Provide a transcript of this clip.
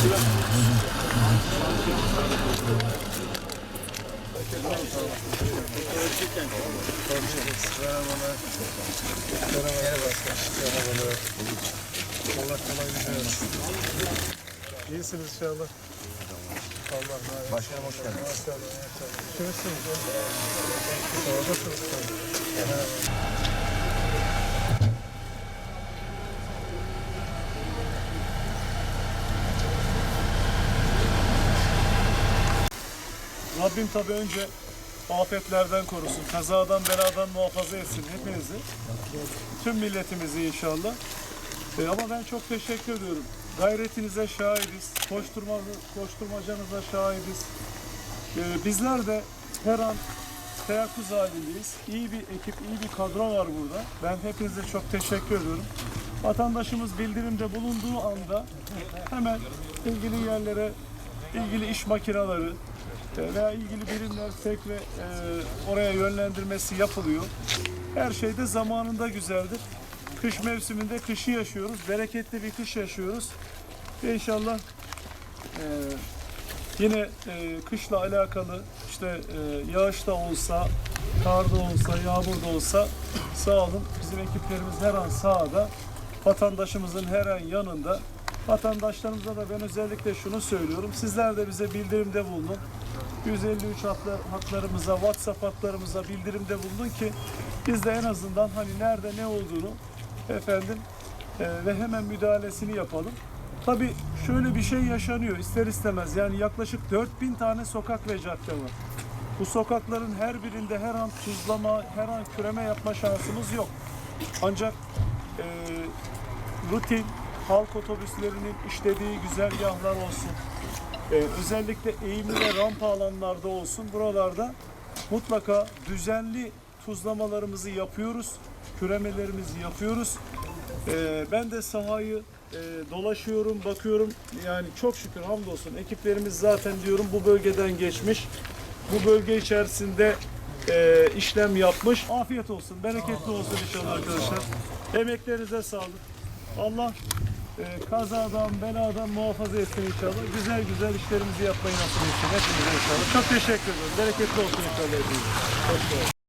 Allah kolaylık versin. İyisiniz inşallah. Allah Başkanım hoş geldiniz. Kimsiniz? Oradasınız. Rabbim tabii önce afetlerden korusun, kazadan beladan muhafaza etsin hepinizi. Tüm milletimizi inşallah. E, ama ben çok teşekkür ediyorum. Gayretinize şahidiz, koşturma, koşturmacanıza şahidiz. E, bizler de her an teyakkuz halindeyiz. İyi bir ekip, iyi bir kadro var burada. Ben hepinize çok teşekkür ediyorum. Vatandaşımız bildirimde bulunduğu anda hemen ilgili yerlere, ilgili iş makineleri veya ilgili birimler sevk ve e, oraya yönlendirmesi yapılıyor. Her şey de zamanında güzeldir. Kış mevsiminde kışı yaşıyoruz. Bereketli bir kış yaşıyoruz. Ve inşallah e, Yine e, kışla alakalı işte e, yağış da olsa, kar da olsa, yağmur da olsa sağ olun bizim ekiplerimiz her an sahada. Vatandaşımızın her an yanında. Vatandaşlarımıza da ben özellikle şunu söylüyorum. Sizler de bize bildirimde bulunun. 153 hatlı, hatlarımıza, WhatsApp hatlarımıza bildirimde bulunun ki biz de en azından hani nerede ne olduğunu efendim e, ve hemen müdahalesini yapalım. Tabii şöyle bir şey yaşanıyor ister istemez. Yani yaklaşık 4000 tane sokak ve cadde var. Bu sokakların her birinde her an tuzlama, her an küreme yapma şansımız yok. Ancak e, rutin halk otobüslerinin işlediği güzergahlar olsun. e, özellikle eğimli ve rampa alanlarda olsun. Buralarda mutlaka düzenli tuzlamalarımızı yapıyoruz. Küremelerimizi yapıyoruz. Ee, ben de sahayı e, dolaşıyorum, bakıyorum. Yani çok şükür hamdolsun ekiplerimiz zaten diyorum bu bölgeden geçmiş. Bu bölge içerisinde e, işlem yapmış. Afiyet olsun, bereketli olsun inşallah arkadaşlar. Emeklerinize sağlık. Allah e, kazadan, beladan muhafaza etsin inşallah. Güzel güzel işlerimizi yapmayı nasip etsin hepimize inşallah. Çok teşekkür ederim. Bereketli olsun inşallah hepinize. Hoş geldiniz.